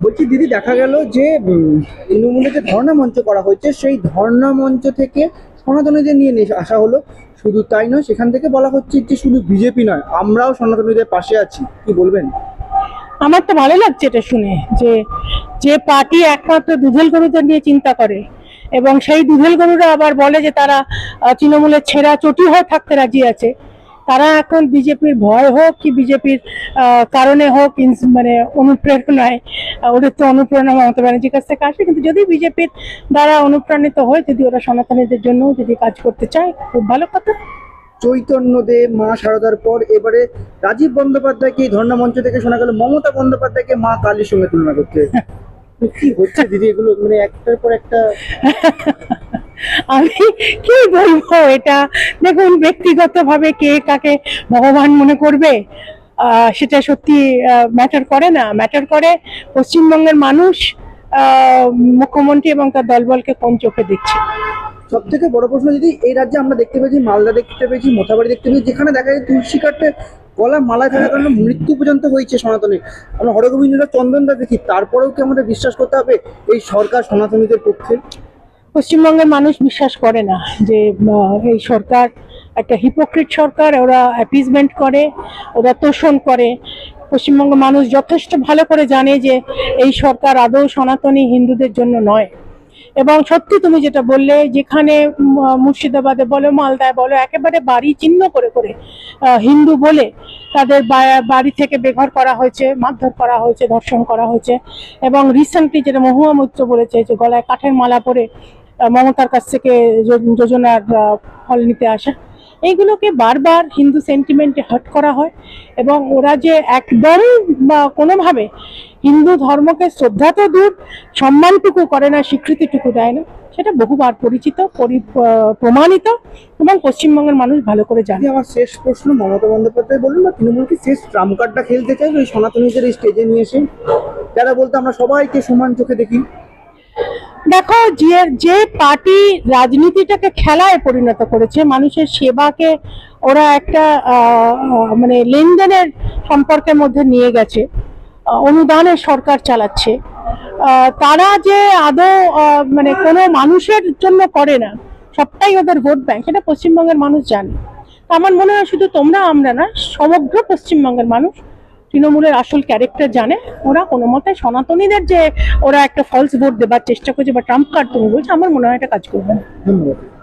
বলছি, দিদি, দেখা গেল যে তৃণমূলে যে ধর্ণা মঞ্চ করা হয়েছে, সেই ধর্ণা মঞ্চ থেকে সনাতনীদের নিয়ে আসা হলো। শুধু তাই নয়, সেখান থেকে বলা হচ্ছে যে শুধু বিজেপি নয়, আমরাও সনাতনীদের পাশে আছি। কি বলবেন? আমার তো ভালো লাগছে এটা শুনে, যে যে পার্টি একমাত্র দুধেল গরুদের নিয়ে চিন্তা করে, এবং সেই দুধেল গরুরা আবার বলে যে তারা তৃণমূলের ছেঁড়া চটি হয়ে থাকতে রাজি আছে। তারা এখন বিজেপির ভয় হোক কি বিজেপির কারণে হোক মানে অনুপ্রেরণায় ওদের তো অনুপ্রেরণা মমতা ব্যানার্জির কাছ থেকে আসে। কিন্তু যদি বিজেপির দ্বারা অনুপ্রাণিত হয় যদি ওরা সনাতনীদের জন্য যদি কাজ করতে চায় খুব ভালো কথা। চৈতন্য দে মা শারদার পর এবারে রাজীব বন্দ্যোপাধ্যায়কে ধর্ণা মঞ্চ থেকে শোনা গেল। মমতা বন্দ্যোপাধ্যায়কে মা কালীর সঙ্গে তুলনা করতে। কি হচ্ছে দিদি? এগুলো মানে একটার পর একটা আমি কি বলব এটা? দেখুন, ব্যক্তিগতভাবে কে কাকে ভগবান মনে করবে সেটা সত্যি ম্যাটার করে না। ম্যাটার করে পশ্চিমবঙ্গের মানুষ মুখ্যমন্ত্রী এবং তার দলবলকে কোন চোখে দেখছে। সব থেকে বড় প্রশ্ন যদি এই রাজ্যে আমরা দেখতে পেয়েছি, মালদা দেখতে পেয়েছি, মোথাবাড়ি দেখতে পেয়েছি, যেখানে দেখা যায় তুলসী কাটে গলা মালায় থাকার কারণে মৃত্যু পর্যন্ত হয়েছে সনাতনী। আমরা হরগোবিন্দরা চন্দনদা দেখি, তারপরেও কি আমাদের বিশ্বাস করতে হবে এই সরকার সনাতনীদের পক্ষে? পশ্চিমবঙ্গের মানুষ বিশ্বাস করে না যে এই সরকার একটা হিপোক্রিট সরকার, ওরা অ্যাপিজমেন্ট করে, ওরা তোষণ করে। পশ্চিমবঙ্গের মানুষ যথেষ্ট ভালো করে জানে যে, এই সরকার আদৌ সনাতনী হিন্দুদের জন্য নয়। এবং সত্যি তুমি যেটা বললে, যেখানে মুর্শিদাবাদে বলো, মালদায় বলো, একেবারে বাড়ি চিহ্ন করে করে হিন্দু বলে তাদের বাড়ি থেকে বেঘর করা হয়েছে, মারধর করা হয়েছে, ধর্ষণ করা হয়েছে। এবং রিসেন্টলি যেটা মহুয়া মৈত্র বলেছে যে, গলায় কাঠের মালা পরে মমতার কাছ থেকে যোজনার ফল নিতে আসা। এইগুলোকে বারবার হিন্দু সেন্টিমেন্টে হার্ট করা হয় এবং ওরা যে একদম বা কোনোভাবে হিন্দু ধর্মকে শ্রদ্ধা তো দূর, সম্মানটুকু করে না, স্বীকৃতিটুকু দেয় না, সেটা বহুবার পরিচিত, পরি- প্রমাণিত এবং পশ্চিমবঙ্গের মানুষ ভালো করে জানে। আমার শেষ প্রশ্ন মমতা বন্দ্যোপাধ্যায় বলুন না তৃণমূল কি শেষ ট্রাম্প কার্ডটা খেলতে চাইবে, ওই সনাতনীদের এই স্টেজে নিয়ে এসে, যারা বলতে আমরা সবাইকে সমান চোখে দেখি দেখো যে যে পার্টি রাজনীতিটাকে খেলায় পরিণত করেছে মানুষের সেবাকে ওরা একটা মানে লেনদেনের সম্পর্কের মধ্যে নিয়ে গেছে আহ, অনুদানের সরকার চালাচ্ছে তারা যে আদৌ মানে কোনো মানুষের জন্য করে না সবটাই ওদের ভোট ব্যাংক সেটা পশ্চিমবঙ্গের মানুষ জানে। আমার মনে হয় শুধু তোমরা আমরা না সমগ্র পশ্চিমবঙ্গের মানুষ তৃণমূলের আসল ক্যারেক্টার জানে? ওরা কোনো মতে সনাতনীদের যে ওরা একটা ফলস ভোট দেবার চেষ্টা করছে বা ট্রাম্প কার্ড তুমি বলছো আমার মনে হয় একটা কাজ করবে না। ধন্যবাদ।